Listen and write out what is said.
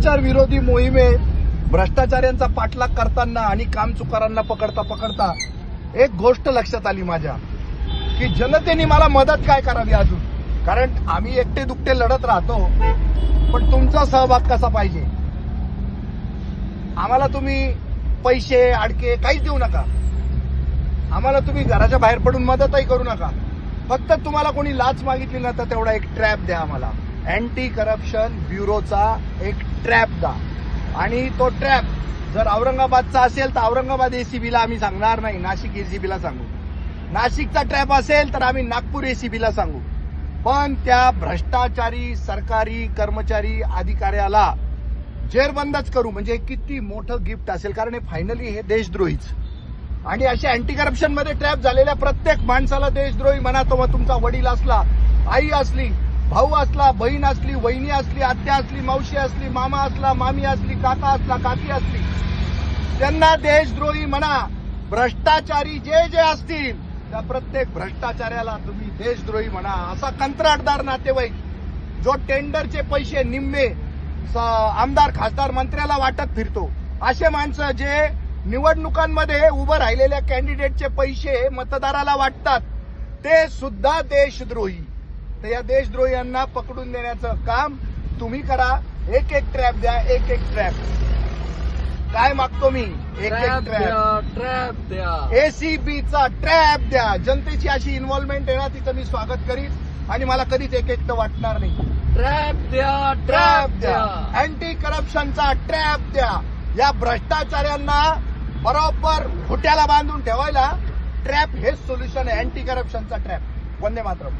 भ्रष्टाचार विरोधी मोहिमे भ्रष्टाचाऱ्यांचा पाठलाग करताना आणि कामचुकारांना पकडता पकडता एक गोष्ट लक्षात आली माझ्या की जनतेने मला मदत काय करावी अजून? कारण आम्ही एकटे दुकटे लढत राहतो पण तुमचा सहभाग कसा पाहिजे? आम्हाला तुम्ही पैसे अडके काहीच देऊ नका. आम्हाला तुम्ही घराच्या बाहेर पडून मदतही करू नका. फक्त तुम्हाला कोणी लाच मागितली ना तर तेवढा एक ट्रॅप द्या आम्हाला. अँटी करप्शन ब्युरोचा एक ट्रॅप द्या आणि तो ट्रॅप जर औरंगाबादचा असेल तर औरंगाबाद एसीबीला आम्ही सांगणार नाही नाशिक एसीबीला सांगू. नाशिकचा ट्रॅप असेल तर आम्ही नागपूर एसीबीला सांगू. पण त्या भ्रष्टाचारी सरकारी कर्मचारी अधिकाऱ्याला जेरबंदच करू म्हणजे किती मोठं गिफ्ट असेल कारण हे फायनली हे देशद्रोहीच. आणि अशा अँटी करप्शनमध्ये ट्रॅप झालेल्या प्रत्येक माणसाला देशद्रोही म्हणा तो मग तुमचा वडील असला आई असली भाऊ असला बहीण असली वहिनी असली आत्या असली मावशी असली मामा असला मामी असली काका असला काकी असली त्यांना देशद्रोही म्हणा भ्रष्टाचारी जे जे असतील त्या प्रत्येक भ्रष्टाचार्याला तुम्ही देशद्रोही म्हणा असा कंत्राटदार नातेवाईक जो टेंडरचे पैसे निम्मे स- आमदार खासदार मंत्र्याला वाटत फिरतो. असे माणसं जे निवडणुकांमध्ये उभं राहिलेल्या कॅन्डिडेटचे पैसे मतदाराला वाटतात ते सुद्धा देशद्रोही. तर या देशद्रोह्यांना पकडून देण्याचं काम तुम्ही करा. एक एक ट्रॅप द्या एक एक ट्रॅप काय मागतो मी? एक एक ट्रॅप ट्रॅप द्या एसीबीचा ट्रॅप द्या. जनतेची अशी इन्व्हॉल्वमेंट आहे ना तिचं मी स्वागत करीन. आणि मला कधीच एक एकटं वाटणार नाही. ट्रॅप द्या ट्रॅप द्या. अँटी करप्शनचा ट्रॅप द्या. या भ्रष्टाचार्यांना बरोबर घोट्याला बांधून ठेवायला ट्रॅप हेच सोल्युशन आहे. अँटी करप्शनचा ट्रॅप वंदे मातरम.